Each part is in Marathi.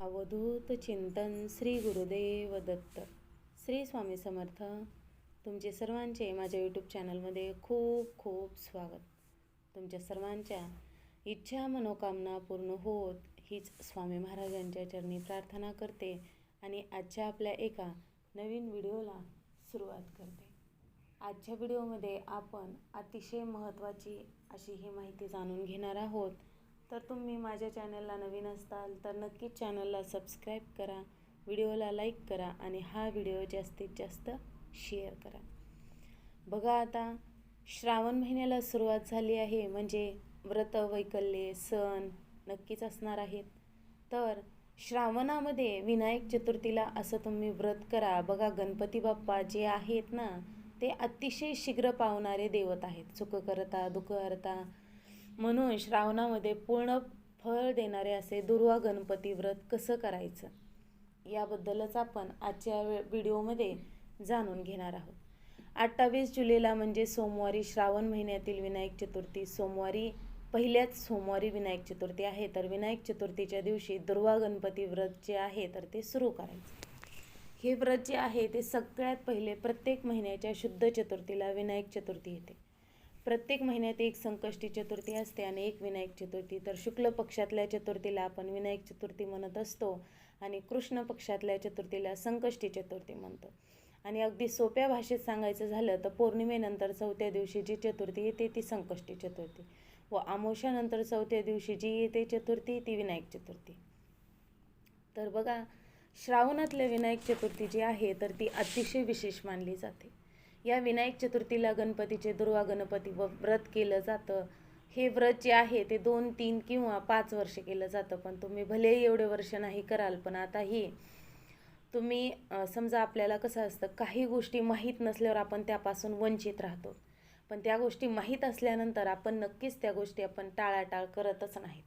अवधूत चिंतन श्री गुरुदेव दत्त. श्री स्वामी समर्थ. तुमचे सर्वांचे माझ्या यूट्यूब चॅनलमध्ये खूप खूप स्वागत. तुमच्या सर्वांच्या इच्छा मनोकामना पूर्ण होत हीच स्वामी महाराजांच्या चरणी प्रार्थना करते आणि आजच्या आपल्या एका नवीन व्हिडिओला सुरुवात करते. आजच्या व्हिडिओमध्ये आपण अतिशय महत्त्वाची अशी ही माहिती जाणून घेणार आहोत. तर तुम्ही माझ्या चॅनलला नवीन असताल तर नक्कीच चॅनलला सबस्क्राईब करा व्हिडिओला लाईक करा आणि हा व्हिडिओ जास्तीत जास्त शेअर करा. बघा आता श्रावण महिन्याला सुरुवात झाली आहे म्हणजे व्रत वैकल्ये सण नक्कीच असणार आहेत. तर श्रावणामध्ये विनायक चतुर्थीला असं तुम्ही व्रत करा. बघा गणपती बाप्पा जे आहेत ना ते अतिशय शीघ्र पावणारे देवत आहेत. सुख करता दुःख करता म्हणून श्रावणामध्ये पूर्ण फळ देणारे असे दुर्वा गणपती व्रत कसं करायचं? याबद्दलच आपण आजच्या वे- व्हिडिओमध्ये जाणून घेणार आहोत. अठ्ठावीस जुलैला म्हणजे सोमवारी श्रावण महिन्यातील विनायक चतुर्थी. सोमवारी पहिल्याच सोमवारी विनायक चतुर्थी आहे. तर विनायक चतुर्थीच्या दिवशी दुर्वा गणपती व्रत जे आहे तर ते सुरू करायचं. हे व्रत जे आहे ते सगळ्यात पहिले प्रत्येक महिन्याच्या शुद्ध चतुर्थीला विनायक चतुर्थी येते. प्रत्येक महिन्यात एक संकष्टी चतुर्थी असते आणि एक विनायक चतुर्थी. तर शुक्ल पक्षातल्या चतुर्थीला आपण विनायक चतुर्थी म्हणत असतो आणि कृष्ण पक्षातल्या चतुर्थीला संकष्टी चतुर्थी म्हणतो. आणि अगदी सोप्या भाषेत सांगायचं झालं तर पौर्णिमेनंतर चौथ्या दिवशी जी चतुर्थी येते ती संकष्टी चतुर्थी व आमोशानंतर चौथ्या दिवशी जी येते चतुर्थी ती विनायक चतुर्थी. तर बघा श्रावणातल्या विनायक चतुर्थी जी आहे तर ती अतिशय विशेष मानली जाते. या विनायक चतुर्थीला गणपतीचे दुर्वा गणपती व व्रत केलं जातं. हे व्रत जे आहे ते दोन तीन किंवा पाच वर्ष केलं जातं. पण तुम्ही भलेही एवढे वर्ष नाही कराल पण आता ही तुम्ही समजा आपल्याला कसं असतं काही गोष्टी माहीत नसल्यावर आपण त्यापासून वंचित राहतो. पण त्या गोष्टी माहीत असल्यानंतर आपण नक्कीच त्या गोष्टी आपण टाळाटाळ करतच नाहीत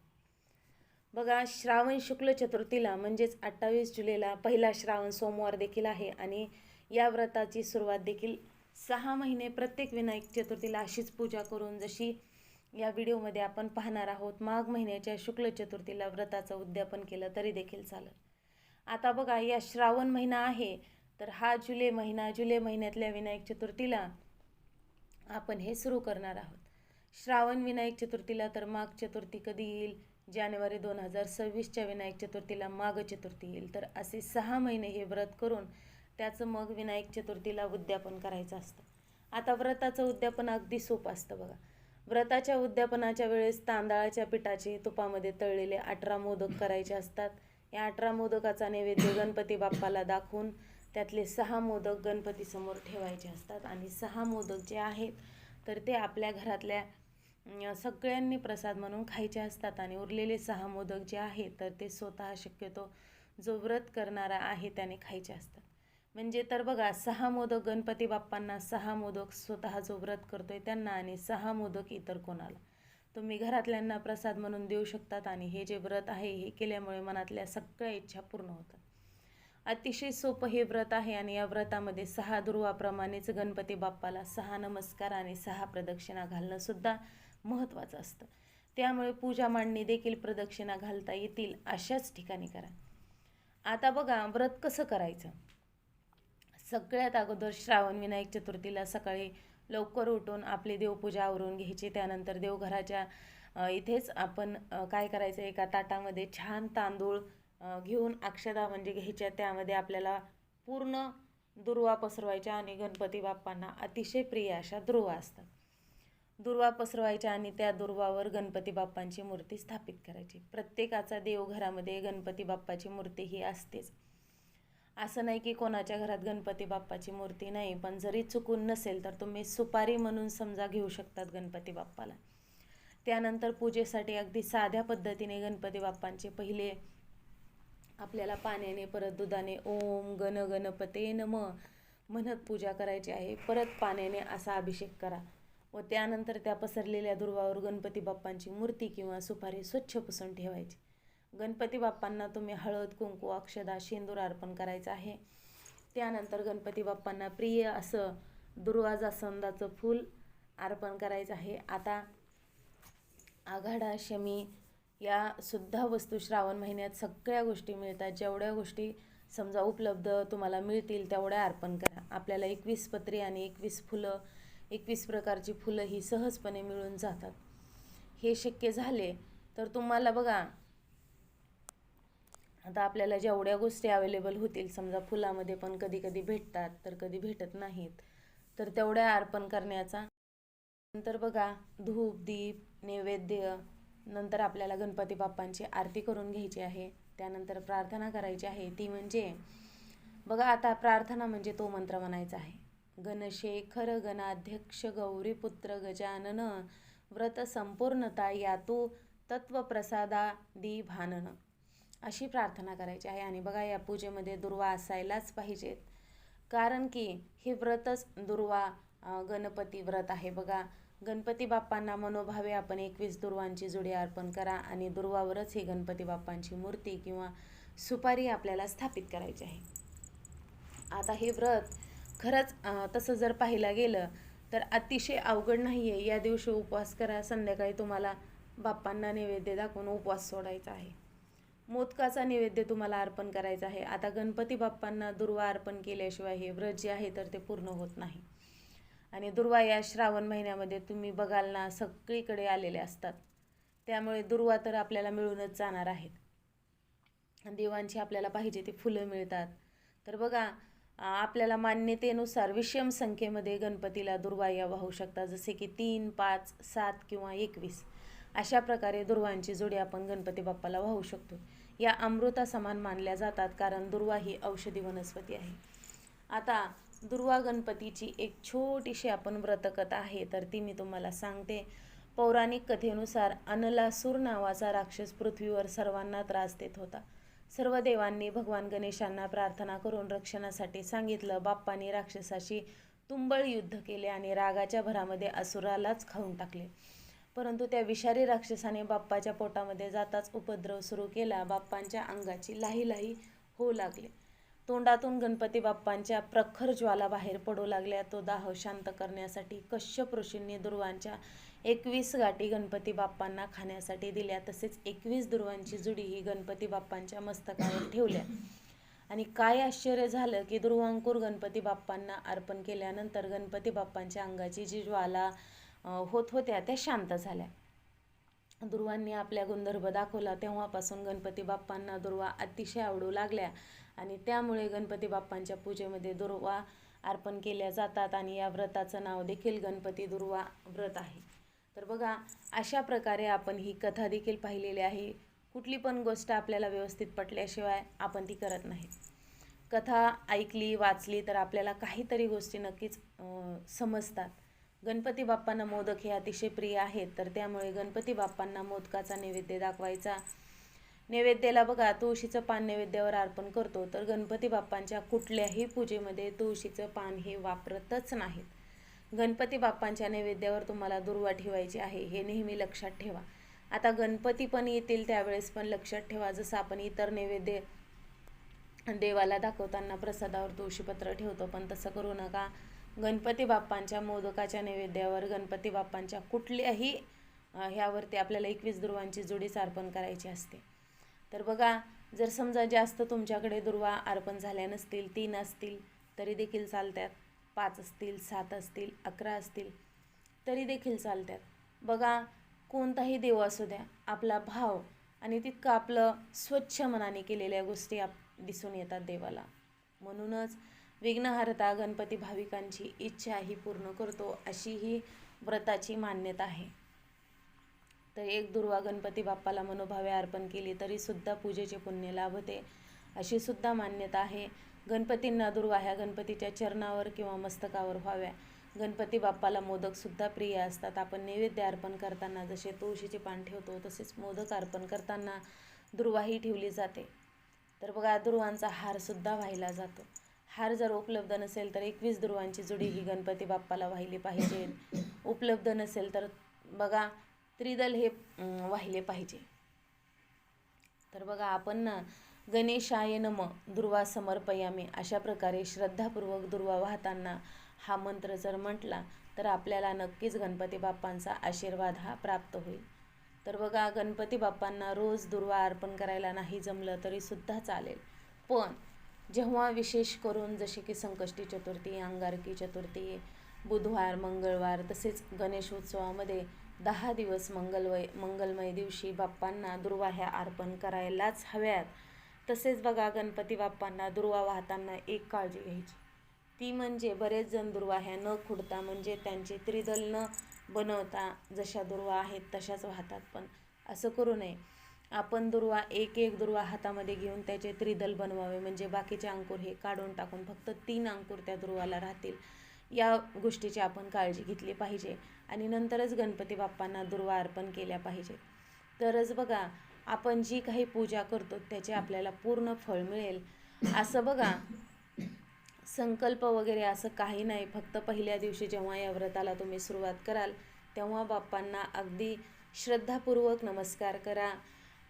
बघा श्रावण शुक्ल चतुर्थीला म्हणजेच अठ्ठावीस जुलैला पहिला श्रावण सोमवार देखील आहे आणि या व्रताची सुरुवात देखील सहा महिने प्रत्येक विनायक चतुर्थीला अशीच पूजा करून जशी या व्हिडिओमध्ये आपण पाहणार आहोत माघ महिन्याच्या शुक्ल चतुर्थीला व्रताचं उद्यापन केलं तरी देखील चालेल. आता बघा या श्रावण महिना आहे तर हा जुलै महिना जुलै महिन्यातल्या विनायक चतुर्थीला आपण हे सुरू करणार आहोत. श्रावण विनायक चतुर्थीला तर माघ चतुर्थी कधी येईल? जानेवारी दोन हजार सव्वीसच्या विनायक चतुर्थीला माघ चतुर्थी येईल. तर असे सहा महिने हे व्रत करून त्याचं मग विनायक चतुर्थीला उद्यापन करायचं असतं. आता व्रताचं उद्यापन अगदी सोपं असतं बघा. व्रताच्या उद्यापनाच्या वेळेस तांदळाच्या पिठाचे तुपामध्ये तळलेले अठरा मोदक करायचे असतात. या अठरा मोदकाचा नैवेद्य गणपती बाप्पाला दाखवून त्यातले सहा मोदक गणपतीसमोर ठेवायचे असतात आणि सहा मोदक जे आहेत तर ते आपल्या घरातल्या सगळ्यांनी प्रसाद म्हणून खायचे असतात आणि उरलेले सहा मोदक जे आहेत तर ते स्वतः शक्यतो जो व्रत करणारा आहे त्याने खायचे असतात. म्हणजे तर बघा सहा मोदक गणपती बाप्पांना सहा मोदक स्वतः जो व्रत करतोय त्यांना आणि सहा मोदक इतर कोणाला. तुम्ही घरातल्यांना प्रसाद म्हणून देऊ शकतात आणि हे जे व्रत आहे हे केल्यामुळे मनातल्या सगळ्या इच्छा पूर्ण होतात. अतिशय सोपं हे व्रत आहे आणि या व्रतामध्ये सहा ध्रुवाप्रमाणेच गणपती बाप्पाला सहा नमस्कार आणि सहा प्रदक्षिणा घालणंसुद्धा महत्त्वाचं असतं. त्यामुळे पूजा मांडणी देखील प्रदक्षिणा घालता येतील अशाच ठिकाणी करा. आता बघा व्रत कसं करायचं? सगळ्यात अगोदर श्रावण विनायक चतुर्थीला सकाळी लवकर उठून आपली देवपूजा आवरून घ्यायची. त्यानंतर देवघराच्या इथेच आपण काय करायचं एका ताटामध्ये छान तांदूळ घेऊन अक्षदा म्हणजे घ्यायच्या. त्यामध्ये आपल्याला पूर्ण दुर्वा पसरवायच्या आणि गणपती बाप्पांना अतिशय प्रिय अशा दुर्वा असतात. दुर्वा पसरवायच्या आणि त्या दुर्वावर गणपती बाप्पांची मूर्ती स्थापित करायची. प्रत्येकाचा देवघरामध्ये गणपती बाप्पाची मूर्ती ही असतेच. असं नाही की कोणाच्या घरात गणपती बाप्पाची मूर्ती नाही पण जरी चुकून नसेल तर तुम्ही सुपारी म्हणून समजा घेऊ शकतात गणपती बाप्पाला. त्यानंतर पूजेसाठी अगदी साध्या पद्धतीने गणपती बाप्पांचे पहिले आपल्याला पाण्याने परत दुधाने ओम गण गणपते नम म्हणत पूजा करायची आहे. परत पाण्याने असा अभिषेक करा व त्यानंतर त्या पसरलेल्या दुर्वावर गणपती बाप्पांची मूर्ती किंवा सुपारी स्वच्छ पुसून ठेवायची. गणपती बाप्पांना तुम्ही हळद कुंकू अक्षदा शेंदूर अर्पण करायचं आहे. त्यानंतर गणपती बाप्पांना प्रिय असं दुर्वा जास्वंदाचं फूल अर्पण करायचं आहे. आता आघाडा शमी या सुद्धा वस्तू श्रावण महिन्यात सगळ्या गोष्टी मिळतात. जेवढ्या गोष्टी समजा उपलब्ध तुम्हाला मिळतील तेवढ्या अर्पण करा. आपल्याला एकवीस पत्री आणि एकवीस फुलं एकवीस प्रकारची फुलं ही सहजपणे मिळून जातात. हे शक्य झाले तर तुम्हाला बघा आता आपल्याला जेवढ्या गोष्टी अवेलेबल होतील समजा फुलामध्ये पण कधी कधी भेटतात तर कधी भेटत नाहीत तर तेवढ्या अर्पण करण्याचा. नंतर बघा धूप दीप नैवेद्य नंतर आपल्याला गणपती बाप्पांची आरती करून घ्यायची आहे. त्यानंतर प्रार्थना करायची आहे. ती म्हणजे बघा आता प्रार्थना म्हणजे तो मंत्र म्हणायचा आहे. गणशेखर गणाध्यक्ष गौरीपुत्र गजानन व्रत संपूर्णता यातू तत्वप्रसादादी भानन. अशी प्रार्थना करायची आहे. आणि बघा या पूजेमध्ये दुर्वा असायलाच पाहिजेत. कारण की हे व्रतच दुर्वा गणपती व्रत आहे. बघा गणपती बाप्पांना मनोभावे आपण एकवीस दुर्वांची जुडी अर्पण करा आणि दुर्वावरच ही गणपती बाप्पांची मूर्ती किंवा सुपारी आपल्याला स्थापित करायची आहे. आता हे व्रत खरंच तसं जर पाहिलं गेलं तर अतिशय अवघड नाही आहे या दिवशी उपवास करा संध्याकाळी तुम्हाला बाप्पांना नैवेद्य दाखवून उपवास सोडायचा आहे. मोदकाचा नैवेद्य तुम्हाला अर्पण करायचा आहे. आता गणपती बाप्पांना दुर्वा अर्पण केल्याशिवाय हे व्रत जे आहे तर ते पूर्ण होत नाही. आणि दुर्वा या श्रावण महिन्यामध्ये तुम्ही बघाल ना सगळीकडे आलेले असतात. त्यामुळे दुर्वा तर आपल्याला मिळूनच जाणार आहेत. देवांची आपल्याला पाहिजे ती फुलं मिळतात. तर बघा आपल्याला मान्यतेनुसार विषम संख्येमध्ये गणपतीला दुर्वा वाहू शकतात. जसे की तीन पाच सात किंवा एकवीस. अशा प्रकारे दुर्वांची जोडी आपण गणपती बाप्पाला वाहू शकतो. या अमृता समान मानल्या जातात कारण दुर्वा ही औषधी वनस्पती आहे. आता दुर्वा गणपतीची एक छोटीशी आपण व्रतकथा आहे तर ती मी तुम्हाला सांगते. पौराणिक कथेनुसार अनलासूर नावाचा राक्षस पृथ्वीवर सर्वांना त्रास देत होता. सर्व देवांनी भगवान गणेशांना प्रार्थना करून रक्षणासाठी सांगितलं बाप्पांनी राक्षसाशी तुंबळ युद्ध केले आणि रागाच्या भरामध्ये असुरालाच खाऊन टाकले. परंतु त्या विषारी राक्षसाने बाप्पाच्या पोटामध्ये जाताच उपद्रव सुरू केला. बाप्पांच्या अंगाची लाही लाही होऊ लागले. तोंडातून गणपती बाप्पांच्या प्रखर ज्वाला बाहेर पडू लागल्या. तो दाह शांत करण्यासाठी कश्यप ऋषींनी दुर्वांच्या एकवीस गाठी गणपती बाप्पांना खाण्यासाठी दिल्या. तसेच एकवीस दुर्वांची जुडी ही गणपती बाप्पांच्या मस्तकावर ठेवल्या. आणि काय आश्चर्य झालं की दुर्वांकूर गणपती बाप्पांना अर्पण केल्यानंतर गणपती बाप्पांच्या अंगाची जी ज्वाला होत होत्या त्या शांत झाल्या. दुर्वांनी आपल्या गुणधर्म दाखवला. तेव्हापासून गणपती बाप्पांना दुर्वा अतिशय आवडू लागल्या आणि त्यामुळे गणपती बाप्पांच्या पूजेमध्ये दुर्वा अर्पण केल्या जातात आणि या व्रताचं नाव देखील गणपती दुर्वा व्रत आहे. तर बघा अशा प्रकारे आपण ही कथा देखील पाहिलेली आहे. कुठली पण गोष्ट आपल्याला व्यवस्थित पटल्याशिवाय आपण ती करत नाही. कथा ऐकली वाचली तर आपल्याला काहीतरी गोष्टी नक्कीच समजतात. गणपती बाप्पांना मोदक हे अतिशय प्रिय आहेत तर त्यामुळे गणपती बाप्पांना मोदकाचा नैवेद्य दाखवायचा. नैवेद्याला बघा तुळशीचं पान नैवेद्यावर अर्पण करतो तर गणपती बाप्पांच्या कुठल्याही पूजेमध्ये तुळशीचं पान हे वापरतच नाहीत. गणपती बाप्पांच्या नैवेद्यावर तुम्हाला दुर्वा ठेवायची आहे हे नेहमी लक्षात ठेवा. आता गणपती पण येतील त्यावेळेस पण लक्षात ठेवा जसं आपण इतर नैवेद्य देवाला दाखवताना प्रसादावर तुळशीपत्र ठेवतो पण तसं करू नका. गणपती बाप्पांच्या मोदकाच्या नैवेद्यावर गणपती बाप्पांच्या कुठल्याही ह्यावरती आपल्याला एकवीस दुर्वांची जोडीच अर्पण करायची असते. तर बघा जर समजा जास्त तुमच्याकडे दुर्वा अर्पण झाल्या नसतील तीन असतील तरी देखील चालतात पाच असतील सात असतील अकरा असतील तरी देखील चालतात बघा कोणताही देव असू द्या आपला भाव आणि तितकं आपलं स्वच्छ मनाने केलेल्या गोष्टी आप दिसून येतात देवाला. म्हणूनच विघ्नहर्ता गणपती भाविकांची इच्छा ही पूर्ण करतो अशी ही व्रताची मान्यता आहे. तर एक दुर्वा गणपती बाप्पाला मनोभावे अर्पण केली तरीसुद्धा पूजेचे पुण्य लाभते अशी सुद्धा मान्यता आहे. गणपतींना दुर्वा ह्या गणपतीच्या चरणावर किंवा मस्तकावर व्हाव्या. गणपती बाप्पाला मोदकसुद्धा प्रिय असतात. आपण नैवेद्य अर्पण करताना जसे तुळशीचे पान ठेवतो तसेच मोदक अर्पण करताना दुर्वाही ठेवली जाते. तर बघा दुर्वांचा हारसुद्धा व्हायला जातो. हार जर उपलब्ध नसेल तर एकवीस ध्रुवांची जुडी ही गणपती बाप्पाला वाहिली पाहिजे. उपलब्ध नसेल तर बघा त्रिदल हे वाहिले पाहिजे. तर बघा आपण ना गणेशाय नम दुर्वा समर्पयामी अशा प्रकारे श्रद्धापूर्वक दुर्वा वाहताना हा मंत्र जर म्हटला तर आपल्याला नक्कीच गणपती बाप्पांचा आशीर्वाद हा प्राप्त होईल. तर बघा गणपती बाप्पांना रोज दुर्वा अर्पण करायला नाही जमलं तरीसुद्धा चालेल. पण जेव्हा विशेष करून जसे की संकष्टी चतुर्थी अंगारकी चतुर्थी बुधवार मंगळवार तसेच गणेश उत्सवामध्ये दहा दिवस मंगलवय मंगलमय दिवशी बाप्पांना दुर्वाह्या अर्पण करायलाच हव्यात. तसेच बघा गणपती बाप्पांना दुर्वा वाहताना एक काळजी घ्यायची. ती म्हणजे बरेच जण दुर्वाह्या न खुडता म्हणजे त्यांचे त्रिदल न बनवता जशा दुर्वा आहेत तशाच वाहतात. पण असं करू नये. आपण दुर्वा एक एक दुर्वा हातामध्ये घेऊन त्याचे त्रिदल बनवावे. म्हणजे बाकीचे अंकुर हे काढून टाकून फक्त तीन अंकुर त्या दुर्वाला राहतील. या गोष्टीची आपण काळजी घेतली पाहिजे. आणि नंतरच गणपती बाप्पांना दुर्वा अर्पण केल्या पाहिजे. तरच बघा आपण जी काही पूजा करतो त्याचे आपल्याला पूर्ण फळ मिळेल. असं बघा संकल्प वगैरे असं काही नाही. फक्त पहिल्या दिवशी जेव्हा या व्रताला तुम्ही सुरुवात कराल तेव्हा बाप्पांना अगदी श्रद्धापूर्वक नमस्कार करा.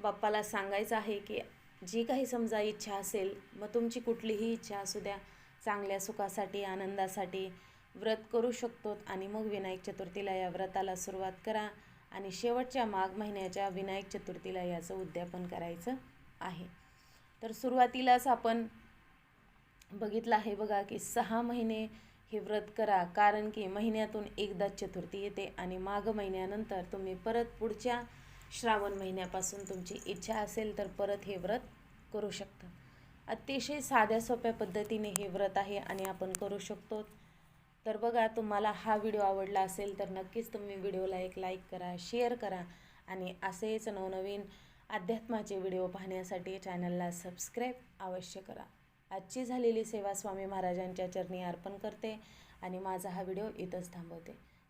बाप्पाला सांगायचं आहे की जी काही समजा इच्छा असेल मग तुमची कुठलीही इच्छा असू द्या चांगल्या सुखासाठी आनंदासाठी व्रत करू शकतो आणि मग विनायक चतुर्थीला या व्रताला सुरुवात करा आणि शेवटच्या माघ महिन्याच्या विनायक चतुर्थीला याचं उद्यापन करायचं आहे. तर सुरुवातीलाच आपण बघितलं आहे बघा की सहा महिने हे व्रत करा कारण की महिन्यातून एकदाच चतुर्थी येते आणि माघ महिन्यानंतर तुम्ही परत पुढच्या श्रावण महिन्यापासून तुमची इच्छा असेल तर परत हे व्रत करू शकता. अतिशय साध्या सोप्या पद्धतीने हे व्रत आहे आणि आपण करू शकतो. तर बघा तुम्हाला हा व्हिडिओ आवडला असेल तर नक्कीच तुम्ही व्हिडिओला एक लाईक करा शेअर करा आणि असेच नवनवीन अध्यात्माचे व्हिडिओ पाहण्यासाठी चॅनलला सबस्क्राईब अवश्य करा. आजची झालेली सेवा स्वामी महाराजांच्या चरणी अर्पण करते आणि माझा हा व्हिडिओ इथंच थांबवते.